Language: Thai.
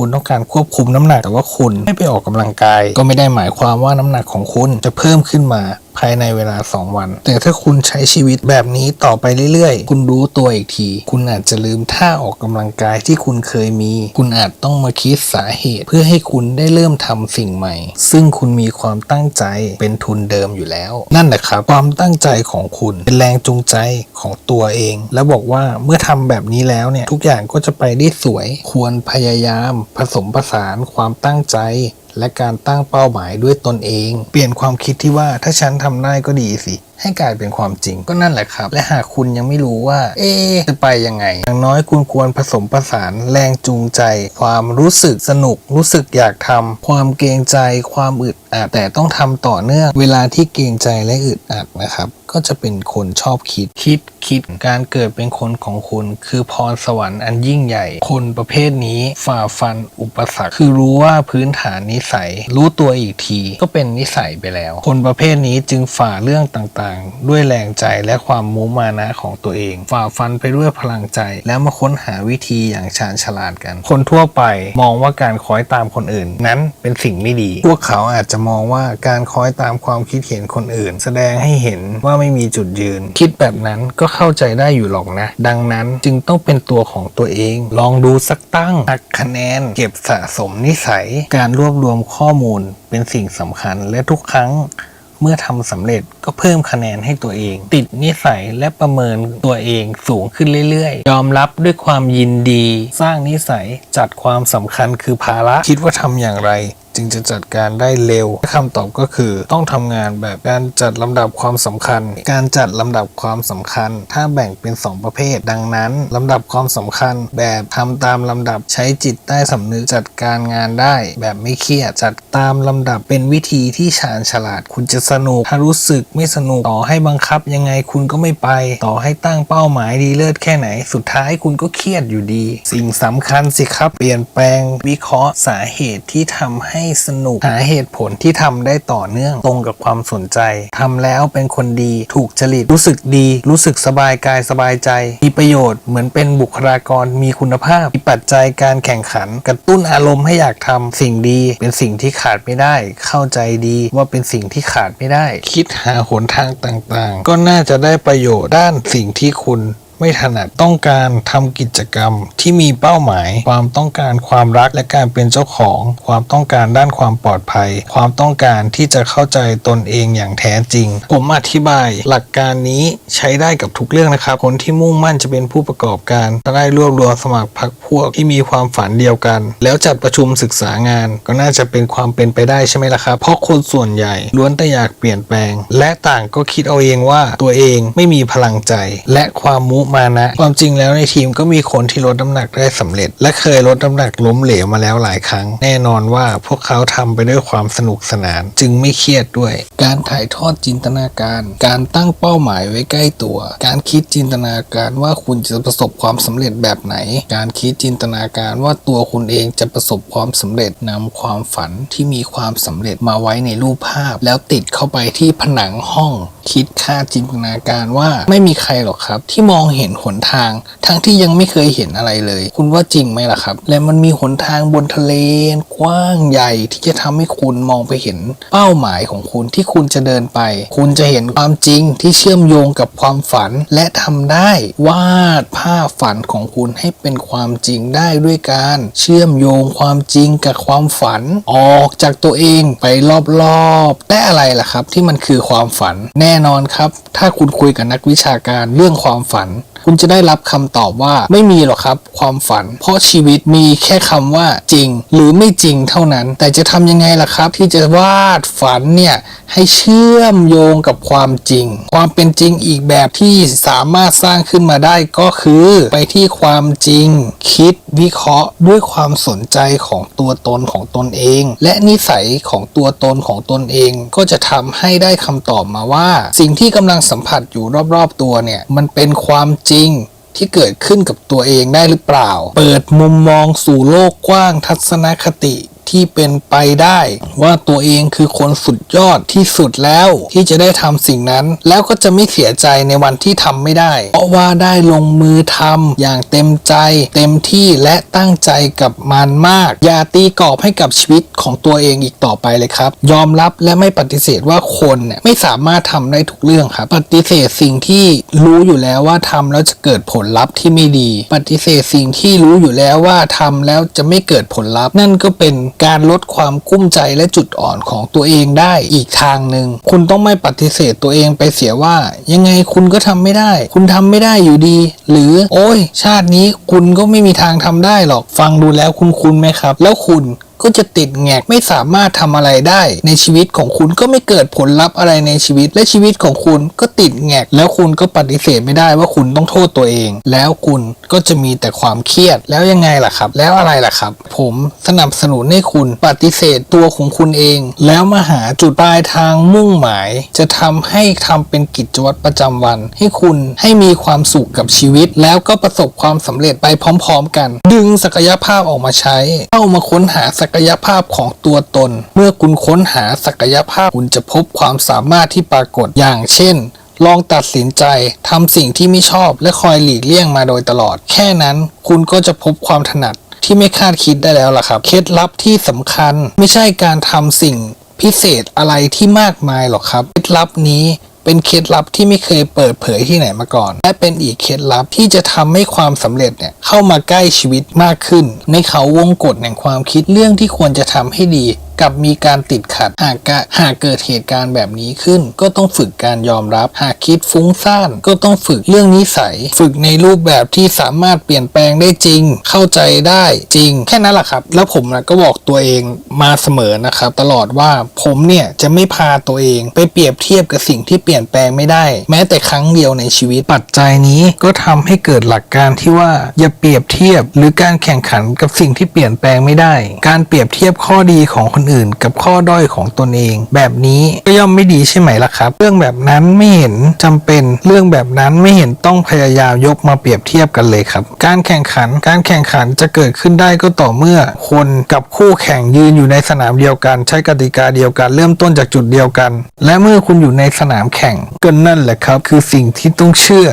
คุณต้องการควบคุมน้ำหนักแต่ว่าคุณไม่ไปออกกำลังกาย ก็ไม่ได้หมายความว่าน้ำหนักของคุณจะเพิ่มขึ้นมา ภายในเวลา 2 วัน แต่ถ้าคุณใช้ชีวิตแบบนี้ต่อไปเรื่อยๆ คุณรู้ตัวอีกที คุณอาจจะลืมท่าออกกำลังกายที่คุณเคยมี คุณอาจต้องมาคิดสาเหตุ เพื่อให้คุณได้เริ่มทำสิ่งใหม่ ซึ่งคุณมีความตั้งใจเป็นทุนเดิมอยู่แล้ว นั่นแหละครับความตั้งใจของคุณเป็นแรงจูงใจของตัวเอง แล้วบอกว่าเมื่อทำแบบนี้แล้วเนี่ยทุกอย่างก็จะไปได้สวย ควรพยายามผสมผสานความตั้งใจและการตั้งเป้าหมายด้วยตนเอง เปลี่ยนความคิดที่ว่าถ้าฉันทำได้ก็ดีสิ ให้กลายเป็นความจริงก็นั่นแหละครับ และหากคุณยังไม่รู้ว่า เอ๊จะไปยังไง อย่างน้อยคุณควรผสมผสานแรงจูงใจ ความรู้สึกสนุก รู้สึกอยากทำความเกรงใจ ความอึดอัดแต่ต้องทำต่อเนื่องเวลาที่เกรงใจและอึดอัดนะครับ ก็จะเป็นคนชอบคิดคิดคิดการเกิดเป็นคนของคุณ คือพรสวรรค์อันยิ่งใหญ่ คนประเภทนี้ฝ่าฟันอุปสรรค คือรู้ว่าพื้นฐานนิสัย รู้ตัวอีกที ก็เป็นนิสัยไปแล้ว คนประเภทนี้จึงฝ่าเรื่องต่างๆ ด้วยแรงใจและความมุมานะของตัวเอง ฝ่าฟันไปด้วยพลังใจ แล้วมาค้นหาวิธีอย่างชาญฉลาดกัน คนทั่วไปมองว่าการคอยตามคนอื่น นั้นเป็นสิ่งไม่ดี พวกเขาอาจจะมองว่าการคอยตามความคิดเห็นคนอื่น แสดงให้เห็นว่าไม่มีจุดยืน คิดแบบนั้นก็เข้าใจได้อยู่หรอกนะ ดังนั้นจึงต้องเป็นตัวของตัวเอง ลองดูสักตั้งหักคะแนน เก็บสะสมนิสัย การรวบรวมข้อมูลเป็นสิ่งสำคัญและทุกครั้ง เมื่อทำสำเร็จก็เพิ่มคะแนนให้ตัวเอง ติดนิสัยและประเมินตัวเองสูงขึ้นเรื่อยๆ ยอมรับด้วยความยินดี สร้างนิสัยจัดความสำคัญคือภาระคิดว่าทำอย่างไร จึงจะจัดการได้เร็วคำตอบก็คือต้องทำงานแบบการจัดลำดับความสำคัญ การจัดลำดับความสำคัญ ถ้าแบ่งเป็น 2 ประเภท ดังนั้นลำดับความสำคัญ แบบทำตามลำดับใช้จิตใต้สำนึกจัดการงานได้ แบบไม่เครียดจัดตามลำดับเป็นวิธีที่ชาญฉลาดคุณจะสนุก ถ้ารู้สึกไม่สนุกต่อให้บังคับยังไงคุณก็ไม่ไป ต่อให้ตั้งเป้าหมายดีเลิศแค่ไหน สุดท้ายคุณก็เครียดอยู่ดี สิ่งสำคัญสิครับเปลี่ยนแปลงวิเคราะห์สาเหตุที่ทำให้สนุก หาเหตุผลที่ทำได้ต่อเนื่องตรงกับความสนใจทำแล้วเป็นคนดีถูกจริตรู้สึกดี รู้สึกสบายกายสบายใจ มีประโยชน์เหมือนเป็นบุคลากรมีคุณภาพมีปัจจัยการแข่งขัน กระตุ้นอารมณ์ให้อยากทำสิ่งดี เป็นสิ่งที่ขาดไม่ได้ เข้าใจดีว่าเป็นสิ่งที่ขาดไม่ได้ คิดหาหนทางต่างๆ ก็น่าจะได้ประโยชน์ด้านสิ่งที่คุณ ไม่ถนัดต้องการทำกิจกรรมที่มีเป้าหมาย ความต้องการความรักและการเป็นเจ้าของ ความต้องการด้านความปลอดภัย ความต้องการที่จะเข้าใจตนเองอย่างแท้จริง ผมอธิบาย หลักการนี้ใช้ได้กับทุกเรื่องนะครับ คนที่มุ่งมั่นจะเป็นผู้ประกอบการจะได้รวบรวมสมัครพรรคพวกที่มีความฝันเดียวกัน แล้วจัดประชุมศึกษางาน ก็น่าจะเป็นความเป็นไปได้ใช่ไหมล่ะครับ เพราะคนส่วนใหญ่ล้วนแต่อยากเปลี่ยนแปลง และต่างก็คิดเอาเองว่าตัวเองไม่มีพลังใจ และความมุมานะ ความจริงแล้วในทีมก็มีคนที่ลดน้ำหนักได้สำเร็จ และเคยลดน้ำหนักล้มเหลวมาแล้วหลายครั้ง แน่นอนว่าพวกเขาทำไปด้วยความสนุกสนาน จึงไม่เครียดด้วย การถ่ายทอดจินตนาการ การตั้งเป้าหมายไว้ใกล้ตัว การคิดจินตนาการว่าคุณจะประสบความสำเร็จแบบไหน การคิดจินตนาการว่าตัวคุณเองจะประสบความสำเร็จนำความฝันที่มีความสำเร็จมาไว้ในรูปภาพ แล้วติดเข้าไปที่ผนังห้องคิดค่าดจินตนาการว่าไม่มีใครหรอกครับ ที่มองเห็นหนทาง ทั้งที่ยังไม่เคยเห็นอะไรเลย คุณว่าจริงไหมล่ะครับ และมันมีหนทางบนทะเลกว้างใหญ่ที่จะทำให้คุณมองไปเห็นเป้าหมายของคุณที่คุณจะเดินไป คุณจะเห็นความจริงที่เชื่อมโยงกับความฝันและทำได้วาดภาพฝันของคุณให้เป็นความจริงได้ด้วยการเชื่อมโยงความจริงกับความฝัน ออกจากตัวเองไปรอบๆและอะไรล่ะครับ ที่มันคือความฝันแน่นอนครับ ถ้าคุณคุยกับนักวิชาการเรื่องความฝัน คุณจะได้รับคำตอบว่าไม่มีหรอกครับ ความฝัน เพราะชีวิตมีแค่คำว่าจริง หรือไม่จริงเท่านั้น แต่จะทำยังไงล่ะครับ ที่จะวาดฝันเนี่ยให้เชื่อมโยงกับความจริง ความเป็นจริงอีกแบบที่สามารถสร้างขึ้นมาได้ก็คือไปที่ความจริง คิดวิเคราะห์ด้วยความสนใจของตัวตนของตนเอง และนิสัยของตัวตนของตนเอง ก็จะทำให้ได้คำตอบมาว่า สิ่งที่กำลังสัมผัสอยู่รอบๆตัวเนี่ยมันเป็นความจริงที่เกิดขึ้นกับตัวเองได้หรือเปล่า เปิดมุมมองสู่โลกกว้างทัศนคติ ที่เป็นไปได้ ว่าตัวเองคือคนสุดยอดที่สุดแล้วที่จะได้ทำสิ่งนั้น แล้วก็จะไม่เสียใจในวันที่ทำไม่ได้ เพราะว่าได้ลงมือทำอย่างเต็มใจ เต็มที่และตั้งใจกับมันมาก อย่าตีกรอบให้กับชีวิตของตัวเองอีกต่อไปเลยครับ ยอมรับและไม่ปฏิเสธว่าคนเนี่ยไม่สามารถทำได้ทุกเรื่องครับ ปฏิเสธสิ่งที่รู้อยู่แล้วว่าทำแล้วจะเกิดผลลัพธ์ที่ไม่ดี ปฏิเสธสิ่งที่รู้อยู่แล้วว่าทำแล้วจะไม่เกิดผลลัพธ์นั่นก็เป็นการลดความกุ้มใจและจุดอ่อนของตัวเองได้อีกทางหนึ่งคุณต้องไม่ปฏิเสธตัวเองไปเสียว่า ยังไงคุณก็ทำไม่ได้ คุณทำไม่ได้อยู่ดี หรือโอ้ย ชาตินี้คุณก็ไม่มีทางทำได้หรอกฟังดูแล้วคุณคุณไหมครับ แล้วคุณ ก็จะติดแงกไม่สามารถทำอะไรได้ ในชีวิตของคุณก็ไม่เกิดผลลัพธ์อะไรในชีวิต และชีวิตของคุณก็ติดแงก แล้วคุณก็ปฏิเสธไม่ได้ว่าคุณต้องโทษตัวเอง แล้วคุณก็จะมีแต่ความเครียดแล้วยังไงล่ะครับ แล้วอะไรล่ะครับ ผมสนับสนุนให้คุณปฏิเสธตัวของคุณเอง แล้วมาหาจุดปลายทางมุ่งหมาย จะทำให้ทำเป็นกิจวัตรประจำวัน ให้คุณให้มีความสุขกับชีวิต แล้วก็ประสบความสำเร็จไปพร้อม ๆ กัน ดึงศักยภาพออกมาใช้ เข้ามาค้นหาศักกยภาพของตัวตน เมื่อคุณค้นหาศักยภาพคุณจะพบความสามารถที่ปรากฏอย่างเช่น ลองตัดสินใจทำสิ่งที่ไม่ชอบและคอยหลีกเลี่ยงมาโดยตลอด แค่นั้นคุณก็จะพบความถนัดที่ไม่คาดคิดได้แล้วล่ะครับ เคล็ดลับที่สำคัญไม่ใช่การทำสิ่งพิเศษอะไรที่มากมายหรอกครับ เคล็ดลับนี้ เป็นเคล็ดลับที่ไม่เคยเปิดเผยที่ไหนมาก่อน และเป็นอีกเคล็ดลับที่จะทำให้ความสำเร็จเนี่ยเข้ามาใกล้ชีวิตมากขึ้น ในเขาวงกฎแห่งความคิดเรื่องที่ควรจะทำให้ดี กับมีการติดขัดหากหากเกิดเหตุการณ์แบบนี้ขึ้น ก็ต้องฝึกการยอมรับ หากคิดฟุ้งซ่านก็ต้องฝึกเรื่องนิสัย ฝึกในรูปแบบที่สามารถเปลี่ยนแปลงได้จริง เข้าใจได้จริง แค่นั้นแหละครับ แล้วผมนะก็บอกตัวเองมาเสมอนะครับ ตลอดว่าผมเนี่ยจะไม่พาตัวเองไปเปรียบเทียบกับสิ่งที่เปลี่ยนแปลงไม่ได้ แม้แต่ครั้งเดียวในชีวิตปัจจัยนี้ก็ทำให้เกิดหลักการที่ว่าอย่าเปรียบเทียบ หรือการแข่งขันกับสิ่งที่เปลี่ยนแปลงไม่ได้ การเปรียบเทียบข้อดีของคนอื่นกับข้อด้อยของตนเอง แบบนี้ก็ย่อมไม่ดีใช่ไหมล่ะครับ เรื่องแบบนั้นไม่เห็นจำเป็นเรื่องแบบนั้นไม่เห็นต้องพยายามยกมาเปรียบเทียบกันเลยครับ การแข่งขันการแข่งขันจะเกิดขึ้นได้ก็ต่อเมื่อ คนกับคู่แข่งยืนอยู่ในสนามเดียวกัน ใช้กติกาเดียวกัน เริ่มต้นจากจุดเดียวกัน และเมื่อคุณอยู่ในสนามแข่งก็นั่นแหละครับ คือสิ่งที่ต้องเชื่อ